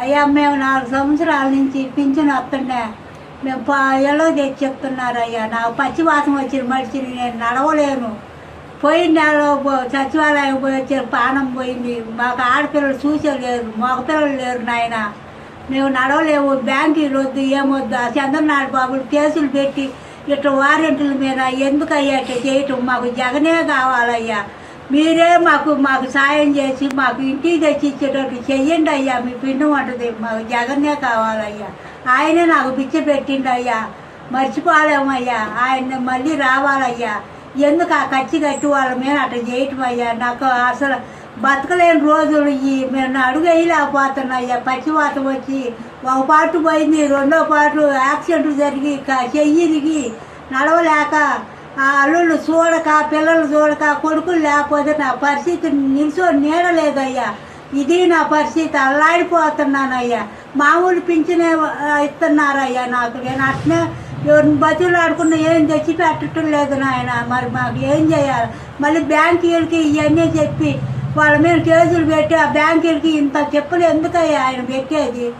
అయ్యా మేము నాలుగు సంవత్సరాల నుంచి పింఛన్ వస్తుండే మేము ఎలా తెచ్చి చెప్తున్నారు అయ్యా. నాకు పచ్చివాసం వచ్చిన మనిషిని నేను నడవలేను. పోయిన నెలలో సచివాలయం పోయి వచ్చారు పానం పోయింది. మాకు ఆడపిల్లలు చూసేలేరు మగపిల్లలు లేరు నాయన. మేము నడవలేము బ్యాంకులు వద్దు ఏమొద్దు. ఆ చంద్రనాథ్ బాబులు కేసులు పెట్టి ఇట్లా వారెంట్ల మీద ఎందుకయ్యా ఇట్లా చేయటం? మాకు జగనే కావాలయ్యా. మీరే మాకు మాకు సాయం చేసి మాకు ఇంటికి తెచ్చి ఇచ్చేటట్టు చెయ్యండి అయ్యా. మీ పిండి వంటది. మాకు జగన్నే కావాలయ్యా. ఆయనే నాకు పిచ్చ పెట్టిండు అయ్యా. మర్చిపోలేమయ్యా ఆయన మళ్ళీ రావాలయ్యా. ఎందుకు ఆ ఖర్చు కట్టి వాళ్ళ మీద అట్లా చేయటం అయ్యా? నాకు అసలు బతకలేని రోజులు ఈ మేము అడుగు వేయలేకపోతున్నాయ్యా పచ్చివాతం వచ్చి ఒక పాటు పోయింది రెండో పాటు యాక్సిడెంట్ జరిగి క- చెయ్యి దిగి నడవలేక ఆ అల్లుళ్ళు చూడక పిల్లలు చూడక కొడుకులు లేకపోతే నా పరిస్థితి నిల్చో నీడలేదయ్యా. ఇది నా పరిస్థితి. అల్లాడిపోతున్నానయ్యా. మామూలు పింఛనే ఇస్తున్నారయ్యా నాకు. నేను అట్నే ఎవరిని బతులు ఆడుకున్న ఏం తెచ్చి పెట్టడం లేదు నాయన. మరి మాకు ఏం చేయాలి? మళ్ళీ బ్యాంకీలకి ఇవన్నీ చెప్పి వాళ్ళ మీద కేసులు పెట్టి ఆ బ్యాంకీలకి ఇంత చెప్పులు ఎందుకయ్యా ఆయన పెట్టేది?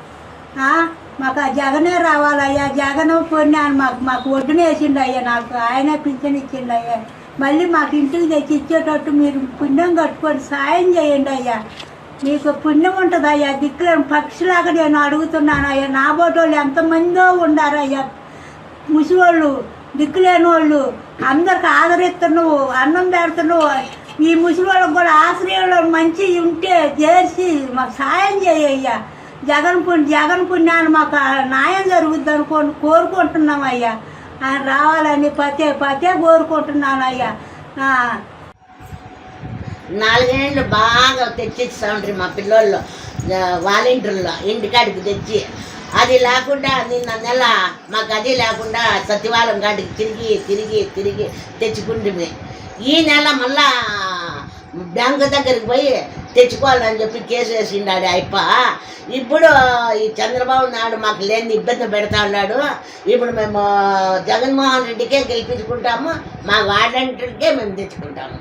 మాకు ఆ జగనే రావాలయ్యా. జగన్ పొన్నాను. మాకు మాకు ఒడ్డున వేసిండు అయ్యా నాకు ఆయనే పింఛన్ ఇచ్చిండు అయ్యా మళ్ళీ మాకు ఇంటికి తెచ్చి ఇచ్చేటట్టు మీరు పుణ్యం కట్టుకొని సాయం చేయండి అయ్యా మీకు పుణ్యం ఉంటుంది అయ్యా దిక్కులను పక్షిలాగా నేను అడుగుతున్నాను అయ్యా నా బోటోళ్ళు ఎంతమందో ఉండారయ్యా. ముసివాళ్ళు దిక్కులేని వాళ్ళు అందరికి ఆదరిస్తున్నావు అన్నం పెడుతున్నావు. ఈ ముసలి వాళ్ళకి కూడా ఆశ్రయంలో మంచి ఉంటే చేసి మాకు సాయం చేయ్యా జగన్ పుణ్య జగన్ పుణ్యాన్ని మాకు న్యాయం జరుగుద్ది అనుకోని కోరుకుంటున్నాం అయ్యా ఆయన రావాలని పతే పతే కోరుకుంటున్నాను అయ్యా నాలుగేళ్ళు బాగా తెచ్చిస్తా ఉంటారు మా పిల్లోళ్ళు వాలంటీర్లో ఇంటికాడికి తెచ్చి అది లేకుండా నిన్న నెల మాకు అది లేకుండా సచివాలయం కాడికి తిరిగి తిరిగి తిరిగి తెచ్చుకుంటుంది ఈ నెల మళ్ళా బ్యాంకు దగ్గరికి పోయి తెచ్చుకోవాలని చెప్పి కేసు వేసిండాడు అయ్యప్ప. ఇప్పుడు ఈ చంద్రబాబు నాయుడు మాకు లేని ఇబ్బంది పెడతా ఉన్నాడు. ఇప్పుడు మేము జగన్మోహన్ రెడ్డికే గెలిపించుకుంటాము మా వాలంటీర్కే మేము తెచ్చుకుంటాము.